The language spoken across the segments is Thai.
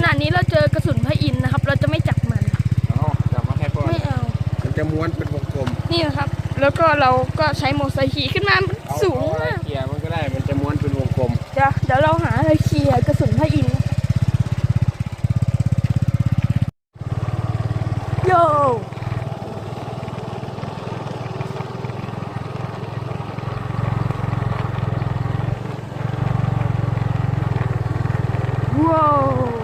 ขณะนี้เราเจอกระสุนพระอินทร์นะครับ เราจะไม่จับมัน เอาจับมาให้พ่อไม่เอา มันจะม้วนเป็นวงกลมนี่นะครับ แล้วก็เราก็ใช้มอเตอร์ไซค์ขี่ขึ้นมามันเอาสูงเอาอะไรมากเกียร์มันก็ได้มันจะม้วนเป็นวงกลมเดี๋ยวเดี๋ยวเราหาอะไรเคลียร์กระสุนพระอินทร์นะครับโยว้าว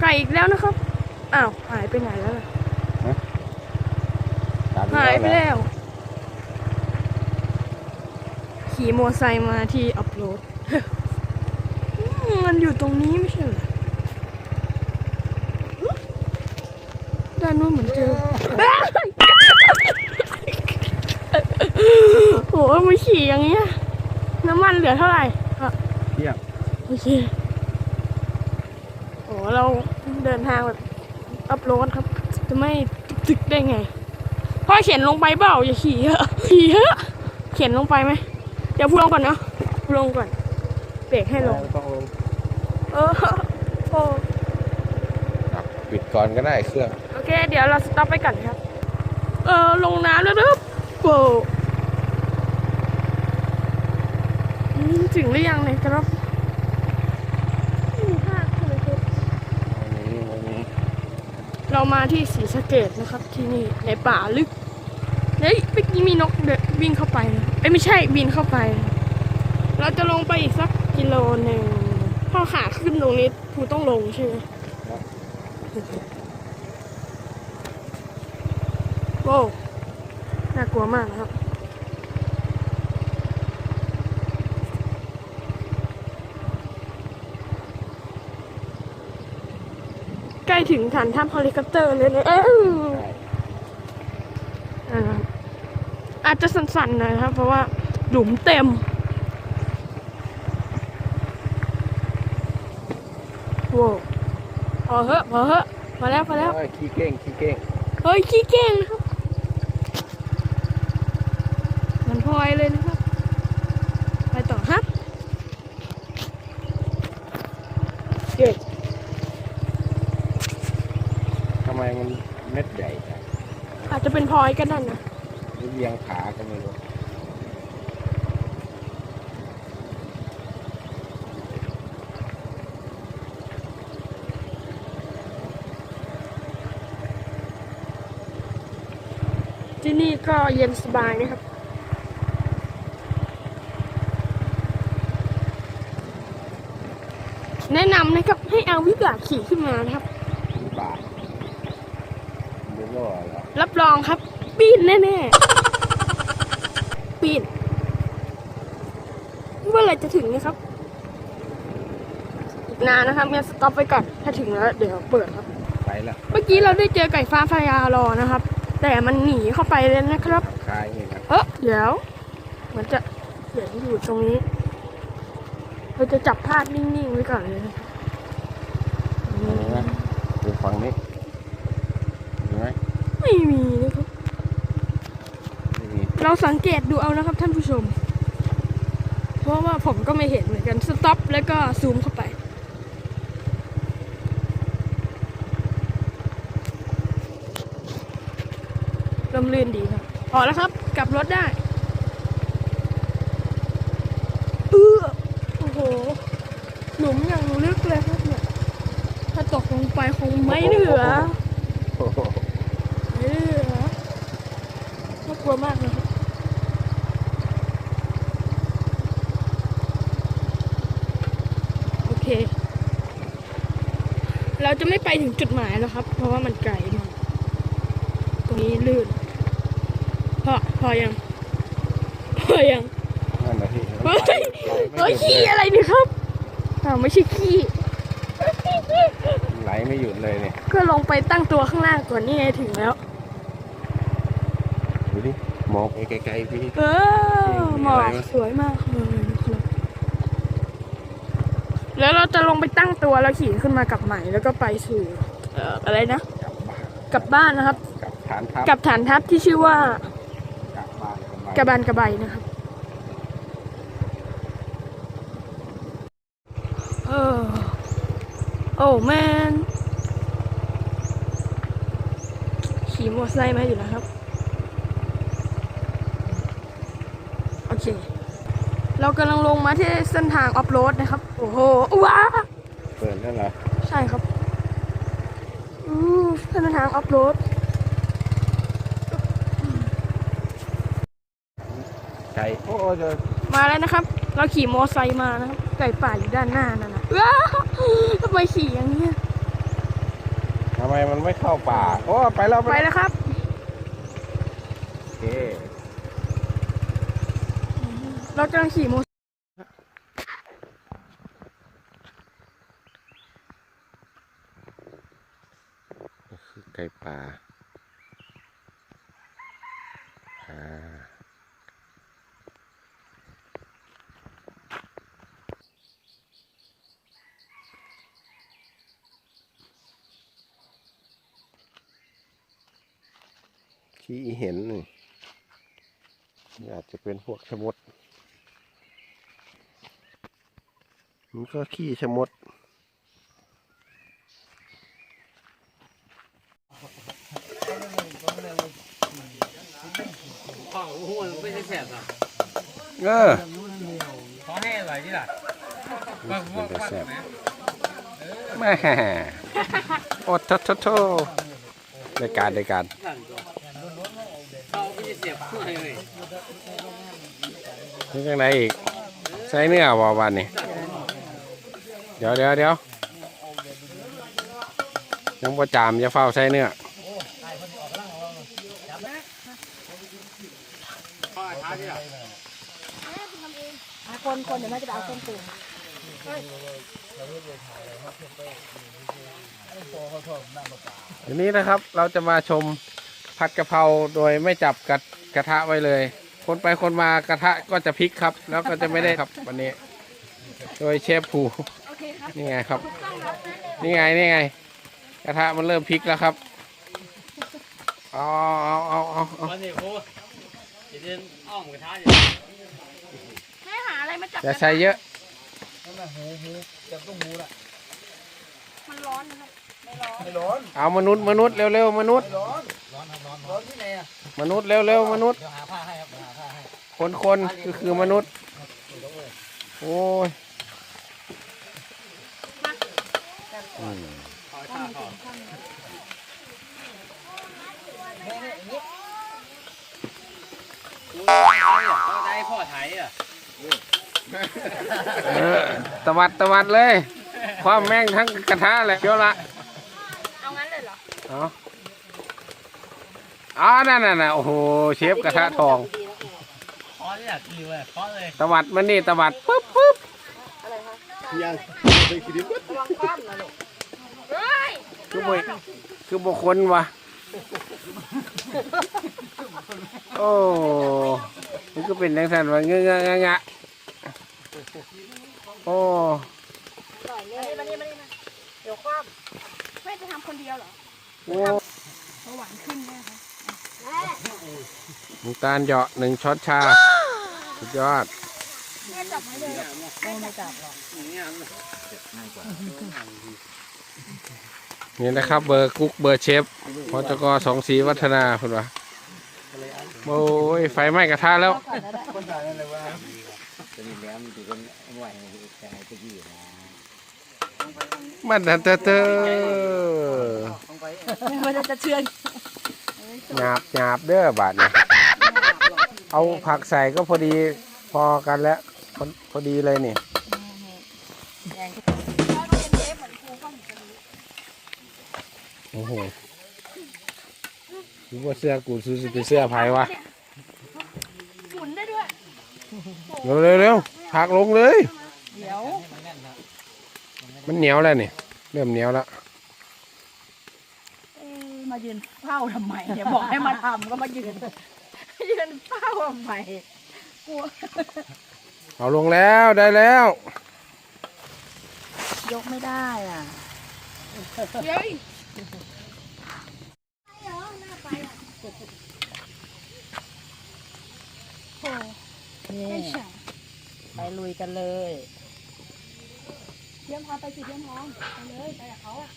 ไก่อีก แล้วนะครับ อ้าวหายไปไหนแล้วล่ะตมหายไปแล้วแล้ว ขี่มอไซค์มาที่อัพโหลดอืมมันอยู่ตรงนี้ไม่ใช่เหรอด้านนู้นเหมือนเจอโอ้ยมือขี่อย่างเงี้ย น้ำมันเหลือเท่าไหร่อะเทียบโอเคโอ้เรา เดินทางแบบอัพโหลดครับ จะไม่ตึกได้ไงพ่อเขียนลงไปเปล่าอย่าขี่เยอะขี่เยอะเขียนลงไปไหมเดี๋ยวพูดลงก่อนเนาะพูดลงก่อนเบรกให้ลงไม่ต้องลงเออโอ้อะปิดก่อนก็ได้เครื่องโอเค เดี๋ยวเราสต็อปไปก่อนครับ เออลงน้ำแล้วนะครับโว้อืมถึงหรือยังเนี่ยครับอืมพลาดเลยครับ อันนี้อันนี้ เรามาที่ศรีสะเกดนะครับที่นี่ในป่าลึกเฮ้ยเมื่อกี้มีนกเดินวิ่งเข้าไปนะเอ้ยไม่ใช่บินเข้าไปนะเราจะลงไปอีกสักกิโลหนึ่งพอขาขึ้นตรงนี้ครูต้องลงใช่ไหมโว้วน่ากลัวมากนะครับ ใกล้ถึงฐานทัพเฮลิคอปเตอร์เลยนะเอ้ยใช่อ่าอาจจะสั่นๆหนะครับ เพราะว่าหลุมเต็มโว้วพอเหอะพอเหอะพอแล้วพอแล้วโอ้ยขี้เก้งขี้เก้งเฮ้ยขี้เก่งนะครับมันพลอยเลยนะครับ ไปต่อครับเด็ด ทำไมมันเม็ดใหญ่จัง อาจจะ เป็นพลอยก็นั่นนะหรือเรียงขาก็ไม่รู้ที่นี่ก็เย็นสบายนะครับแนะนำนะครับให้เอาวิบากขี่ขึ้นมานะครับกี่บาทไม่ รู้เหรอรับรองครับปีนแน่ๆปีนเมื่อไหรจะถึงนะครับ อีกนานนะครับงั้นสต็อปไปก่อน ถ้าถึงแล้วเดี๋ยวเปิดครับ ไปละเมื่อกี้เราได้เจอไก่ฟ้าพญารอนะครับ แต่มันหนีเข้าไปเลยนะครับคล้ายนี่นะเออเดี๋ยวเหมือนจะเสียงอยู่ตรงนี้ เราจะจับภาพนิ่งๆไว้ก่อนเลยนะครับอื เห็นไหม ม ดูฝั่งนี้เห็น ไหมไม่มีนะครับ ไม่มีเราสังเกตดูเอานะครับท่านผู้ชม เพราะว่าผมก็ไม่เห็นเหมือนกันสต็อปแล้วก็ซูมเข้าไป ลมลื่นดีครับพอแล้วครับ กลับรถได้เออโอ้โห หลุมอย่างลึกเลยครับเนี่ย ถ้าตกลงไปคงไม่เหลือ โอ้โห ไม่เหลือน่ากลัวมากเลยครับโอเค เราจะไม่ไปถึงจุดหมายแล้วครับ เพราะว่ามันไกลมากตรงนี้ลื่นพอพอยังพอยังนั่นแหละที่เฮ้ยไหลเฮ้ยไม่หยุดขี้เลยอะไรเนี่ยครับอ้าวไม่ใช่ขี้ไหลไม่หยุดเลยเนี่ย ก็ลงไปตั้งตัวข้างล่างก่อนนี่ไงถึงแล้ว ดูดิมองไปไกลๆพี่เออหมอกอะไรวะสวยมากเลยนะครับแล้วเราจะลงไปตั้งตัวแล้วขี่ขึ้นมากับใหม่แล้วก็ไปสู่เอ่ออะไรนะกลับบ้านนะครับกับฐานทัพกับฐานทัพที่ชื่อว่ากับบ้านกับบ้านกระบานกระใบนะครับเออโอ้แมนขี่มอเตอร์ไซค์มาอยู่นะครับ โอ เค เรากำลังลงมาที่เส้นทางออฟโรดนะครับ โอ้โหว้าเปิดนั่นเหรอใช่ครับอือเส้นทางออฟโรดไก่โอ้เจอมาแล้วนะครับ เราขี่มอไซค์มานะครับ ไก่ป่าอยู่ด้านหน้านั่นนะว้าทำไมขี่อย่างนี้ยทำไมมันไม่เข้าป่า โอ้ ไปแล้วไปแล้วครับ โอเค เรากำลังขี่มอคือไก่ป่าขี้เห็นนี่อาจจะเป็นพวกชมด นก็ขี้ชะมดข้าวหูมันไม่ใช่แสบอะเออขอให้อร่อยที่ล่ะมันจะแซ่บแม่โอ้โทโทโทในการในการสั่นตัวเขาไม่ใช่เสียบอะไรเลยนี่ยังไงอีกใส่เนื้อบ่วันนี้ เดี๋ยวเดี๋ยวเดี๋ยวยังบ่จามจะเฝ้าใส่เนื้อคนคนเดี๋ยวแม่จะไปเอาเครื่องปรุงทีนี้นะครับเราจะมาชมผัดกะเพราโดยไม่จับกระกระทะไว้เลย คนไปคนมากระทะก็จะพลิกครับ แล้วก็จะไม่ได้ครับวันนี้ โดยเชฟผู นี่ไงครับ นี่ไงนี่ไง กระทะมันเริ่มพลิกแล้วครับเอาเอาเอาเอาเอาวันนี้โอ้จะเดินอ้อมกระทะอยู่ให้หาอะไรมาจับอย่าใช้เยอะมันร้อนนะครับเอามนุษย์มนุษย์เร็วๆมนุษย์มนุษย์เร็วๆมนุษย์เดี๋ยวหาผ้าให้ครับเดี๋ยวหาผ้าให้คนคนคือคือมนุษย์โอ้ย อืมขอผ้าขอก็ได้พ่อไทยอะเออตวัดตวัดเลย ความแม่งทั้งกระทะเลยเดี๋ยวละเอางั้นเลยเหรอเอาอ๋อนั่นน่ะนะโอ้โห เชฟกระทะทองขอเนี่ยคือเลยขอเลยตวัดมันนี่ตวัดปุ๊บปุ๊บอะไรคะวังคว่ำนะลูก คือบ่คือบุคคลวะโอ้มันก็เป็นจังสันวะเงอะเงอะงะงะโอ้มานี่มานี่มานี่มาเดี๋ยวคว่ำแม่จะทำคนเดียวเหรอโอ้เบาหวานขึ้นแม่คะน้ำตาลเหยาะหนึ่งช้อนชา สุดยอดแม่จับไว้เลยแม่ไม่จับหรอกเนี่ย นี่นะครับเบอร์กุ๊กเบอร์เชฟพจกสองสีวัฒนาคุณวะโอ้ยไฟไหม้กระทะแล้วมันเตอเตอเตอมันจะเชื่อนหยาบหยาบเด้อบาทเนี่ยเอาผักใส่ก็พอดีพอกันแล้วพอพอดีเลยนี่ ว่าเสื้อกูซื้อเป็นเสื้อไผ่วะหมุนได้ด้วยเร็วเร็วเร็วผักลงเลย เดี๋ยวมันเหนียวแล้วนี่เริ่มเหนียวแล้วเอ้ยมายืนเฝ้าทำไมเนี่ยบอกให้มาทำก็มายืนยืนเฝ้าทำไมกลัวเอาลงแล้วได้แล้ว ยกไม่ได้อะเย้ นี่ไม่ใช่ไปลุยกันเลย เยี่ยมพาไปสิเยี่ยมพร้อมไปเลยไปกับเขาอะ